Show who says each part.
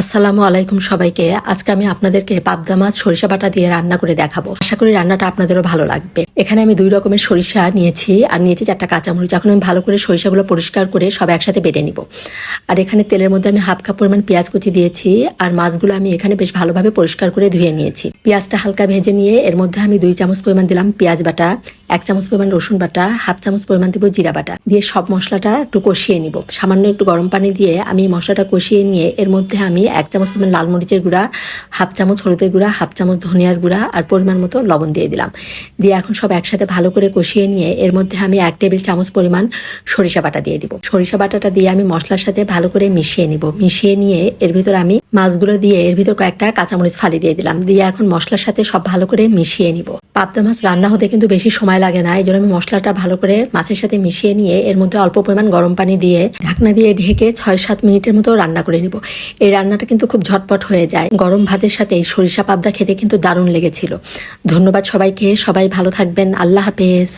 Speaker 1: আসসালামু আলাইকুম সবাইকে। আজকে আমি আপনাদেরকে পাবদা মাছ, সরিষা বাটা দিয়ে রান্না করে দেখাবো। আশা করি রান্নাটা আপনাদেরও ভালো লাগবে। এখানে আমি দুই রকমের সরিষা নিয়েছি আর নিয়েছি চারটা কাঁচামরিচ। এখন আমি ভালো করে সরিষাগুলো পরিষ্কার করে সব একসাথে বেটে নিব। আর এখানে তেলের মধ্যে আমি হাফ কাপ পরিমাণ পেঁয়াজ কুচি দিয়েছি আর মাছগুলো আমি এখানে বেশ ভালোভাবে পরিষ্কার করে ধুয়ে নিয়েছি। পেঁয়াজটা হালকা ভেজে নিয়ে এর মধ্যে আমি দুই চামচ পরিমাণ দিলাম পেঁয়াজ বাটা। এক চামচ পরিমাণ রসুন বাটা, হাফ চামচ পরিমাণ দিব জিরা বাটা। দিয়ে সব মশলাটা একটু কষিয়ে নিব। সামান্য একটু গরম পানি দিয়ে আমি মশলাটা কষিয়ে নিয়ে এর মধ্যে আমি এক চামচ পরিমাণ লাল মরিচের গুঁড়া, হাফ চামচ হলুদের গুঁড়া, হাফ চামচ ধনিয়ার গুঁড়া আর পরিমাণ মতো লবণ দিয়ে দিলাম। দিয়ে এখন সব একসাথে ভালো করে কষিয়ে নিয়ে এর মধ্যে আমি এক টেবিল চামচ পরিমাণ সরিষা বাটা দিয়ে দিব। সরিষা বাটাটা দিয়ে আমি মশলার সাথে ভালো করে মিশিয়ে নিব। মিশিয়ে নিয়ে এর ভিতর আমি মাছগুলো দিয়ে এর ভিতর কয়েকটা কাঁচামরিচ ফালি দিয়ে দিলাম। দিয়ে এখন মশলার সাথে সব ভালো করে মিশিয়ে নিব। পাবদা মাছ রান্না হতে কিন্তু বেশি সময় লাগে না। এই জন্য আমি মশলাটা ভালো করে মাছের সাথে মিশিয়ে নিয়ে এর মধ্যে অল্প পরিমাণ গরম পানি দিয়ে ঢাকনা দিয়ে ঢেকে ছয় সাত মিনিটের মতো রান্না করে নিব। এই রান্নাটা কিন্তু খুব ঝটপট হয়ে যায়। গরম ভাতের সাথে সরিষা পাবদা খেতে কিন্তু দারুণ লেগেছিল। ধন্যবাদ সবাইকে। সবাই ভালো থাকবেন। আল্লাহ হাফেজ।